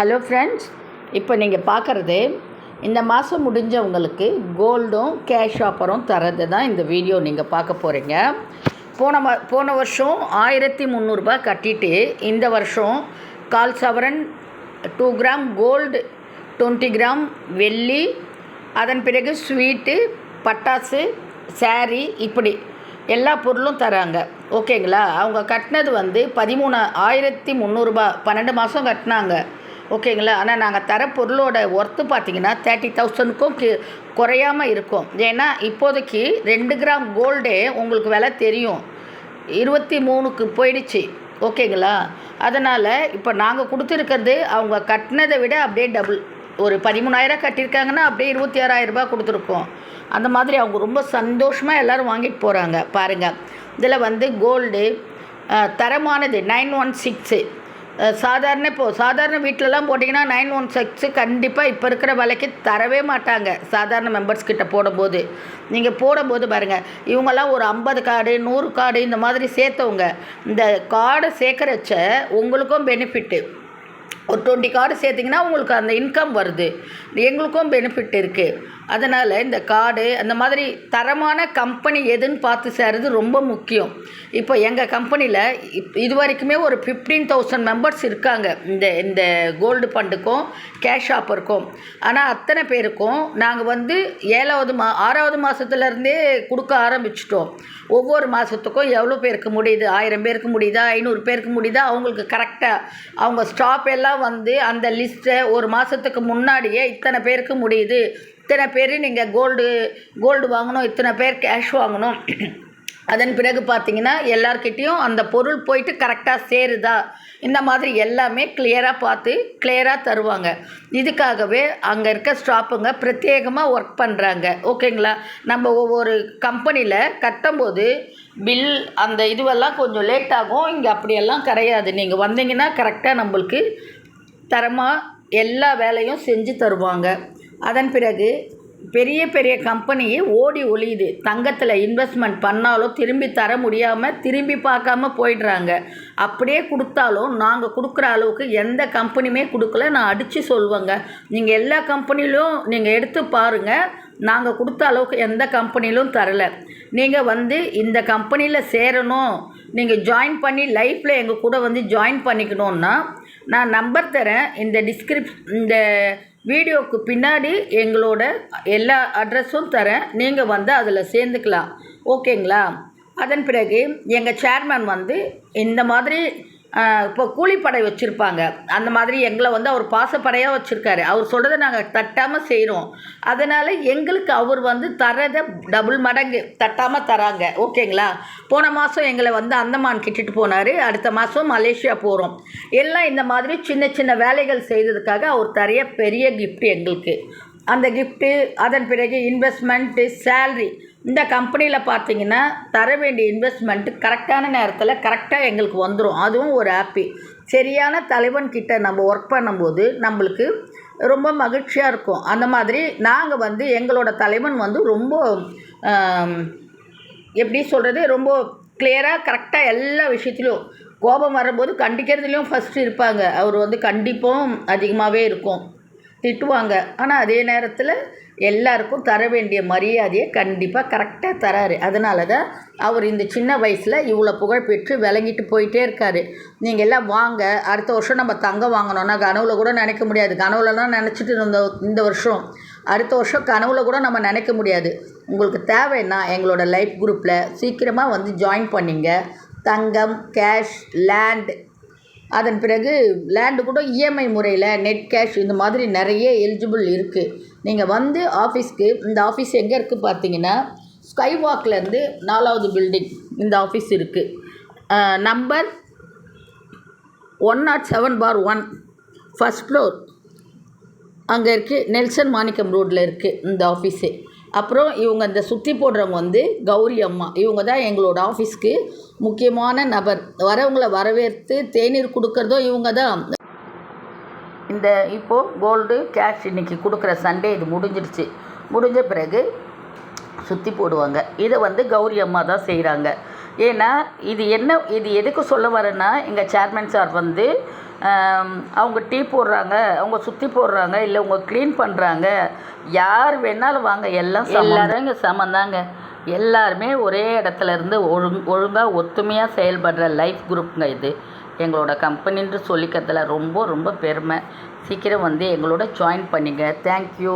Hello friends இப்போ நீங்கள் பார்க்குறது இந்த மாதம் முடிஞ்சவங்களுக்கு கோல்டும் கேஷ் ஆஃபரும் தரது தான் இந்த வீடியோ நீங்கள் பார்க்க போகிறீங்க போன ம போன வருஷம் ஆயிரத்தி முந்நூறுரூபா கட்டிட்டு இந்த வருஷம் கால் சவரன் two gram gold twenty gram வெள்ளி அதன் பிறகு ஸ்வீட்டு பட்டாசு saree இப்படி எல்லா பொருளும் தராங்க. ஓகேங்களா அவங்க கட்டினது வந்து பதிமூணு ஆயிரத்தி முந்நூறுரூபா பன்னெண்டு மாதம் கட்டினாங்க. ஓகேங்களா? ஆனால் நாங்கள் தர பொருளோட ஒர்த்து பார்த்தீங்கன்னா தேர்ட்டி தௌசண்ட்க்கும் கி குறையாமல் இருக்கும். ஏன்னா இப்போதைக்கு ரெண்டு கிராம் கோல்டே உங்களுக்கு விலை தெரியும். இருபத்தி மூணுக்கு போயிடுச்சு. ஓகேங்களா? அதனால் இப்போ நாங்கள் கொடுத்துருக்கிறது அவங்க கட்டினதை விட அப்படியே டபுள் ஒரு பதிமூணாயிரம் கட்டியிருக்காங்கன்னா அப்படியே இருபத்தி ஆறாயிரம் ரூபாய் கொடுத்துருக்கோம். அந்த மாதிரி அவங்க ரொம்ப சந்தோஷமாக எல்லோரும் வாங்கிட்டு போகிறாங்க பாருங்கள் இதில் வந்து கோல்டு தரமானது நைன் ஒன் சிக்ஸு சாதாரண இப்போது சாதாரண வீட்டிலலாம் போட்டிங்கன்னா நைன் ஒன் சிக்ஸு கண்டிப்பாக இப்போ இருக்கிற விலைக்கு தரவே மாட்டாங்க சாதாரண மெம்பர்ஸ் கிட்ட போடும்போது. நீங்கள் போடும்போது பாருங்கள் இவங்கெல்லாம் ஒரு ஐம்பது கார்டு நூறு கார்டு இந்த மாதிரி சேர்த்தவங்க. இந்த கார்டை சேர்க்குறச்ச உங்களுக்கும் பெனிஃபிட்டு ஒரு டுவெண்ட்டி கார்டு சேர்த்திங்கன்னா உங்களுக்கு அந்த இன்கம் வருது. எங்களுக்கும் பெனிஃபிட் இருக்குது அதனால் இந்த கார்டு அந்த மாதிரி தரமான கம்பெனி எதுன்னு பார்த்து சேருது ரொம்ப முக்கியம். இப்போ எங்கள் கம்பெனியில் இப் இது வரைக்குமே ஒரு ஃபிஃப்டீன் தௌசண்ட் மெம்பர்ஸ் இருக்காங்க. இந்த இந்த கோல்டு ஃபண்டுக்கும் கேஷ் ஆஃபருக்கும் ஆனால் அத்தனை பேருக்கும் நாங்கள் வந்து ஏழாவது மா ஆறாவது மாதத்துலேருந்தே கொடுக்க ஆரம்பிச்சிட்டோம். ஒவ்வொரு மாதத்துக்கும் எவ்வளோ பேருக்கு முடியுது? ஆயிரம் பேருக்கு முடியுதா? ஐநூறு பேருக்கு முடியுதா? அவங்களுக்கு கரெக்டாக அவங்க ஸ்டாப் எல்லாம் வந்து அந்த லிஸ்ட்டை ஒரு மாதத்துக்கு முன்னாடியே இத்தனை பேருக்கு முடியுது. இத்தனை பேர் நீங்கள் கோல்டு கோல்டு வாங்கணும் இத்தனை பேர் கேஷ் வாங்கணும். அதன் பிறகு பார்த்தீங்கன்னா எல்லார்கிட்டேயும் அந்த பொருள் போயிட்டு கரெக்டாக சேருதா? இந்த மாதிரி எல்லாமே கிளியராக பார்த்து கிளியராக தருவாங்க. இதுக்காகவே அங்கே இருக்க ஸ்டாஃபுங்க பிரத்யேகமாக ஒர்க் பண்ணுறாங்க ஓகேங்களா நம்ம ஒவ்வொரு கம்பெனியில் கட்டும்போது பில் அந்த இதுவெல்லாம் கொஞ்சம் லேட் ஆகும். இங்கே அப்படியெல்லாம் கிடையாது. நீங்கள் வந்தீங்கன்னா கரெக்டாக நம்மளுக்கு தரமாக எல்லா வேலையும் செஞ்சு தருவாங்க. அதன் பிறகு பெரிய பெரிய கம்பெனியே ஓடி ஒழியுது தங்கத்தில் இன்வெஸ்ட்மெண்ட் பண்ணாலும் திரும்பி தர முடியாமல் திரும்பி பார்க்காம போயிடுறாங்க. அப்படியே கொடுத்தாலும் நாங்கள் கொடுக்குற அளவுக்கு எந்த கம்பெனியுமே கொடுக்கல. நான் அடித்து சொல்லுவேங்க. நீங்கள் எல்லா கம்பெனிலும் நீங்கள் எடுத்து பாருங்கள் நாங்கள் கொடுத்த அளவுக்கு எந்த கம்பெனிலும் தரலை. நீங்கள் வந்து இந்த கம்பெனியில் சேரணும். நீங்கள் ஜாயின் பண்ணி லைஃப்பில் எங்கள் கூட வந்து ஜாயின் பண்ணிக்கணுன்னா நான் நம்பர் தரேன். இந்த டிஸ்கிரிப் இந்த வீடியோவுக்கு பின்னாடி எங்களோட எல்லா அட்ரஸும் தரேன். நீங்கள் வந்து அதில் சேர்ந்துக்கலாம். ஓகேங்களா? அதன் பிறகு எங்கள் சேர்மேன் வந்து இந்த மாதிரி இப்போ கூலிப்படை வச்சுருப்பாங்க. அந்த மாதிரி எங்களை வந்து அவர் பாசப்படையாக வச்சுருக்காரு. அவர் சொல்கிறத நாங்கள் தட்டாமல் செய்கிறோம் அதனால் எங்களுக்கு அவர் வந்து தரதை டபுள் மடங்கு தட்டாமல் தராங்க. ஓகேங்களா? போன மாதம் எங்களை வந்து அந்தமான் கிட்டுட்டு போனார். அடுத்த மாதம் மலேசியா போகிறோம் எல்லாம் இந்த மாதிரி சின்ன சின்ன வேலைகள் செய்ததுக்காக அவர் தரைய பெரிய கிஃப்ட் எங்களுக்கு. அந்த கிஃப்ட்டு அதன் பிறகு இன்வெஸ்ட்மெண்ட்டு சேல்ரி இந்த கம்பெனியில் பார்த்தீங்கன்னா தர வேண்டிய இன்வெஸ்ட்மெண்ட்டு கரெக்டான நேரத்தில் கரெக்டாக எங்களுக்கு வந்துடும் அதுவும் ஒரு ஹாப்பி சரியான தலைவன் கிட்ட நம்ம ஒர்க் பண்ணும்போது நம்மளுக்கு ரொம்ப மகிழ்ச்சியாக இருக்கும். அந்த மாதிரி நாங்கள் வந்து எங்களோட தலைவன் வந்து ரொம்ப எப்படி சொல்கிறது ரொம்ப கிளியராக கரெக்டாக எல்லா விஷயத்துலையும் கோபம் வரும்போது கண்டிக்கிறதுலேயும் ஃபஸ்ட்டு இருப்பாங்க. அவர் வந்து கண்டிப்பும் அதிகமாகவே இருக்கும். திட்டுவாங்க. ஆனால் அதே நேரத்தில் எல்லாருக்கும் தர வேண்டிய மரியாதையை கண்டிப்பாக கரெக்டாக தராரு. அதனால தான் அவர் இந்த சின்ன வயசில் இவ்வளோ புகழ் பெற்று விளங்கிட்டு போயிட்டே இருக்கார். நீங்கள் எல்லாம் வாங்க அடுத்த வருஷம் நம்ம தங்கம் வாங்கணும்னா கனவுல கூட நினைக்க முடியாது. கனவுலலாம் நினச்சிட்டு இருந்த இந்த வருஷம். அடுத்த வருஷம் கனவுல கூட நம்ம நினைக்க முடியாது. உங்களுக்கு தேவைன்னா எங்களோட லைஃப் குரூப்பில் சீக்கிரமாக வந்து ஜாயின் பண்ணிங்க. தங்கம் கேஷ் லேண்ட் அதன் பிறகு லேண்டு கூட இஎம்ஐ முறையில் நெட் கேஷ் இந்த மாதிரி நிறைய எலிஜிபிள் இருக்குது நீங்கள் வந்து ஆஃபீஸ்க்கு இந்த ஆஃபீஸ் எங்கே இருக்குது பார்த்தீங்கன்னா ஸ்கை வாக்லேருந்து நாலாவது பில்டிங் இந்த ஆஃபீஸ் இருக்குது number one naught seven bar one first floor அங்கே இருக்குது நெல்சன் மாணிக்கம் ரோட்டில் இருக்குது இந்த ஆஃபீஸு அப்புறம் இவங்க இந்த சுற்றி போடுறவங்க வந்து கௌரி அம்மா. இவங்க தான் எங்களோட ஆஃபீஸ்க்கு முக்கியமான நபர். வரவங்களை வரவேற்று தேநீர் கொடுக்குறதும் இவங்க தான். இந்த இப்போது கோல்டு கேஷ் இன்றைக்கி கொடுக்குற சண்டே இது முடிஞ்சிடுச்சு. முடிஞ்ச பிறகு சுற்றி போடுவாங்க. இதை வந்து கௌரி அம்மா தான் செய்கிறாங்க ஏன்னா இது என்ன இது எதுக்கு சொல்ல வரேன்னா எங்கள் சேர்மன் சார் வந்து அவங்க டீ போடுறாங்க அவங்க சுற்றி போடுறாங்க இல்லை அவங்க க்ளீன் பண்ணுறாங்க யார் வேணாலும் வாங்க எல்லாம் எல்லாரும் இங்கே சமந்தாங்க. எல்லாருமே ஒரே இடத்துல இருந்து ஒழுங் ஒழுங்காக ஒத்துமையாக செயல்படுற லைஃப் குரூப்புங்க இது. எங்களோட கம்பெனின்று சொல்லிக்கிறதுல ரொம்ப ரொம்ப பெருமை. சீக்கிரம் வந்து எங்களோட ஜாயின் பண்ணிங்க. தேங்க்யூ